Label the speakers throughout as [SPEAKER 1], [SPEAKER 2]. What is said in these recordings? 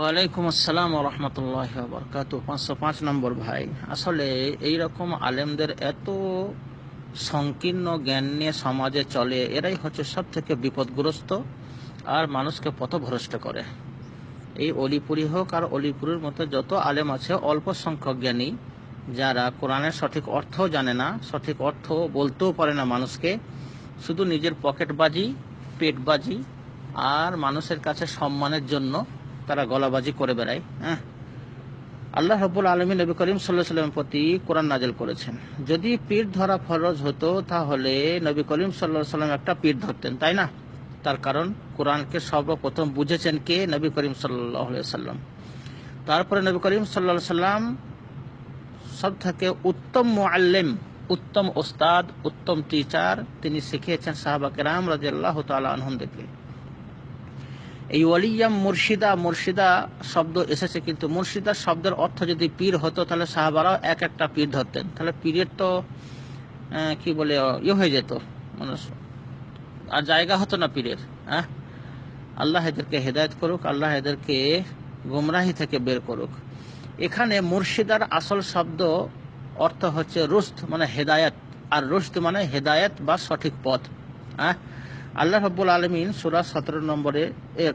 [SPEAKER 1] ওয়ালাইকুম আসসালাম রহমতুল্লাহ বরকাত পাঁচশো পাঁচ নম্বর ভাই, আসলে এই রকম আলেমদের এত সংকীর্ণ জ্ঞান নিয়ে সমাজে চলে, এরাই হচ্ছে সব থেকে বিপদগ্রস্ত আর মানুষকে পথভ্রষ্ট করে। এই অলিপুরি হোক আর অলিপুরের মতো যত আলেম আছে, অল্প সংখ্যক জ্ঞানী যারা কোরআনের সঠিক অর্থ জানে না, সঠিক অর্থ বলতেও পারে না মানুষকে, শুধু নিজের পকেটবাজি, পেটবাজি আর মানুষের কাছে সম্মানের জন্য তারা গলাবাজি করে বেড়ায় হ্যাঁ? আল্লাহ রব্বুল আলমী নবী করিম সাল্লাহ সাল্লামের প্রতি কোরআন নাজেল করেছেন। যদি পীর ধরা ফরজ হতো, তাহলে নবী করিম সাল্লাহ সাল্লাম একটা পীর ধরতেন, তাই না? তার কারণ, কোরআনকে সর্বপ্রথম বুঝেছেন কে? নবী করিম সাল্লাহ সাল্লাম তারপরে নবী করিম সাল্লাহ সাল্লাম সব থেকে উত্তম মোয়াল্লেম উত্তম ওস্তাদ, উত্তম টিচার তিনি শিখিয়েছেন সাহাবাকে রাম রাজিয়াল্লাহ তালা আনহমদেরকে। এই ওয়ালিয়াম মুর্শিদা মুর্শিদা শব্দ এসেছে কিন্তু মুর্শিদা শব্দের অর্থ যদি পীর হতো, তাহলে সাহাবারাও এক একটা পীর ধরতেন। তাহলে পীরের তো কি বলে ইয়ে হয়ে যেত। মানুষ আর জায়গা হতো না পীরের হ্যাঁ আল্লাহ এদেরকে হেদায়ত করুক, আল্লাহ এদেরকে গুমরাহি থেকে বের করুক। এখানে মুর্শিদার আসল শব্দ অর্থ হচ্ছে রুস্ত মানে হেদায়াত। আর রুস্ত মানে হেদায়াত বা সঠিক পথ হ্যাঁ আল্লাহ রব্বুল আলমিন সুরা সতেরো নম্বরে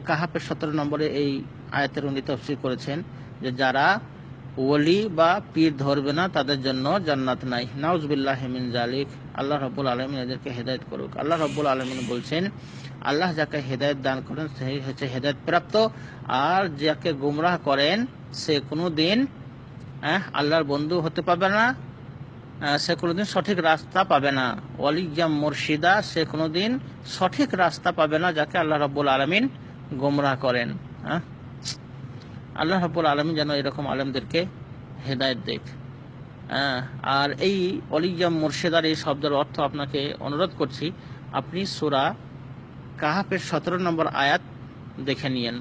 [SPEAKER 1] কাহাপের সতেরো নম্বরে এই আয়াতের উনি তফসির করেছেন যে যারা ওলি বা পীর ধরবে না, তাদের জন্য জান্নাত নাই। নাউজবিল্লাহ মিন জালিক আল্লাহ রব্বুল আলমিন এদেরকে হেদায়ত করুক। আল্লাহ রব্বুল আলমিন বলছেন, আল্লাহ যাকে হেদায়ত দান করেন, সেই হচ্ছে হেদায়ত প্রাপ্ত। আর যাকে গুমরাহ করেন, সে কোনো দিন আল্লাহর বন্ধু হতে পারবে না। সে কোনোদিন সঠিক রাস্তা পাবে না। ওয়ালিজাম মুর্শিদা, সে কোনোদিন সঠিক রাস্তা পাবে না যাকে আল্লাহ রব্বুল আলমিন গোমরাহ করেন। হ্যাঁ আল্লাহ রব্বুল আলমিন যেন এরকম আলমদেরকে হেদায়ত দেখ। আর এই অলিজাম মুর্শিদার এই শব্দের অর্থ আপনাকে অনুরোধ করছি, আপনি সুরা কাহাপের সতেরো নম্বর আয়াত দেখে নিয়েন।